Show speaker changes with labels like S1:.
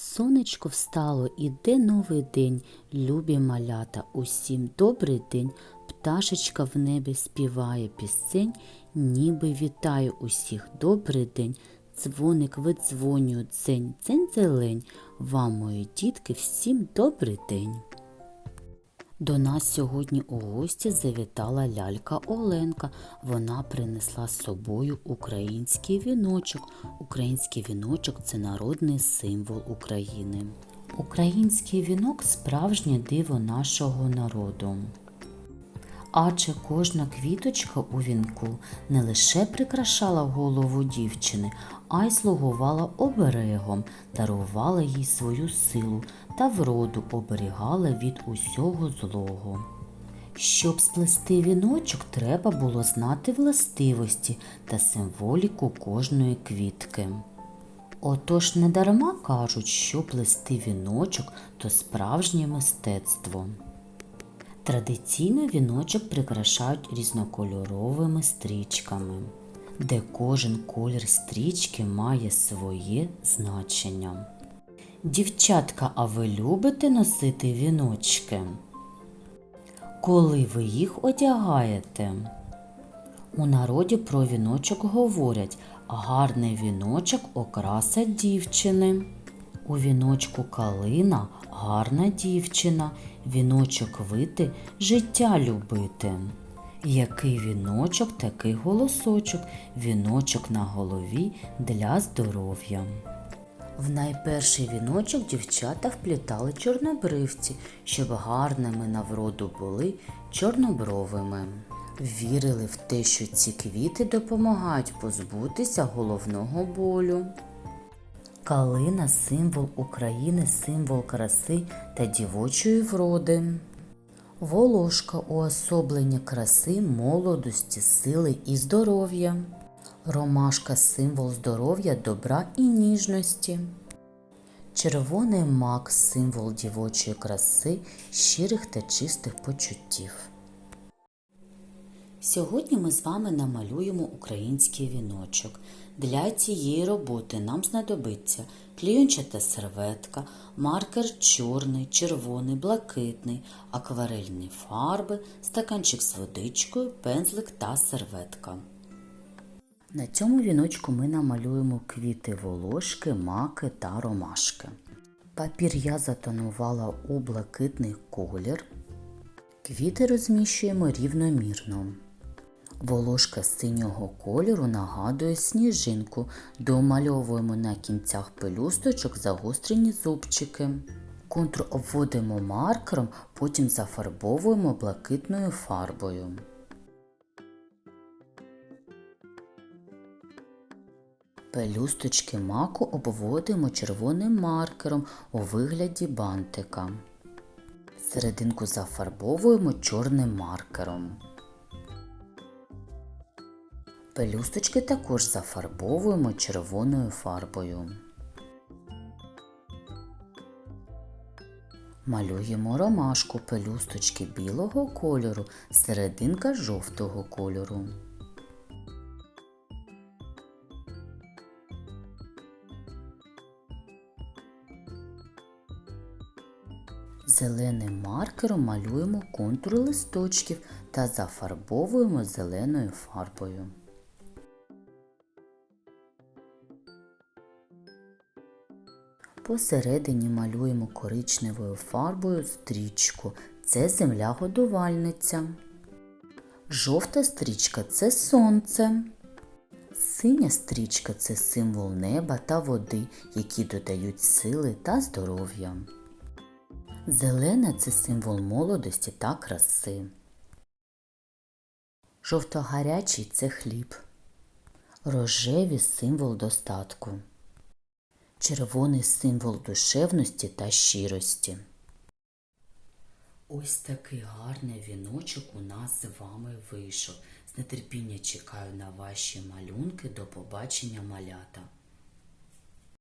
S1: Сонечко встало, іде новий день, любі малята, усім добрий день. Пташечка в небі співає пісень, ніби вітає усіх добрий день. Дзвоник видзвонює дзень, дзень зелень. Вам, мої дітки, всім добрий день. До нас сьогодні у гості завітала лялька Оленка. Вона принесла з собою український віночок. Український віночок це народний символ України. Український вінок справжнє диво нашого народу. Адже кожна квіточка у вінку не лише прикрашала голову дівчини, а й слугувала оберегом, дарувала їй свою силу та вроду оберігала від усього злого. Щоб сплести віночок, треба було знати властивості та символіку кожної квітки. Отож недарма кажуть, що плести віночок то справжнє мистецтво. Традиційно віночок прикрашають різнокольоровими стрічками, де кожен колір стрічки має своє значення. Дівчатка, а ви любите носити віночки? Коли ви їх одягаєте? У народі про віночок говорять, гарний віночок окраса дівчини. У віночку калина гарна дівчина, віночок вити, життя любити. Який віночок, такий голосочок, віночок на голові для здоров'я. В найперший віночок дівчата вплітали чорнобривці, щоб гарними на вроду були чорнобровими. Вірили в те, що ці квіти допомагають позбутися головного болю. Калина символ України, символ краси та дівочої вроди. Волошка уособлення краси, молодості, сили і здоров'я. Ромашка символ здоров'я, добра і ніжності. Червоний мак символ дівочої краси, щирих та чистих почуттів. Сьогодні ми з вами намалюємо український віночок. Для цієї роботи нам знадобиться клійончата серветка, маркер чорний, червоний, блакитний, акварельні фарби, стаканчик з водичкою, пензлик та серветка. На цьому віночку ми намалюємо квіти волошки, маки та ромашки. Папір я затонувала у блакитний колір. Квіти розміщуємо рівномірно. Волошка синього кольору нагадує сніжинку. Домальовуємо на кінцях пелюсточок загострені зубчики. Контур обводимо маркером, потім зафарбовуємо блакитною фарбою. Пелюсточки маку обводимо червоним маркером у вигляді бантика. Серединку зафарбовуємо чорним маркером. Пелюсточки також зафарбовуємо червоною фарбою. Малюємо ромашку пелюсточки білого кольору, серединка жовтого кольору. Зеленим маркером малюємо контур листочків та зафарбовуємо зеленою фарбою. Посередині малюємо коричневою фарбою стрічку. Це земля годувальниця. Жовта стрічка це сонце. Синя стрічка це символ неба та води, які додають сили та здоров'я. Зелена це символ молодості та краси. Жовто-гарячий це хліб. Рожеві символ достатку. Червоний символ душевності та щирості. Ось такий гарний віночок у нас з вами вийшов. З нетерпіння чекаю на ваші малюнки. До побачення малята.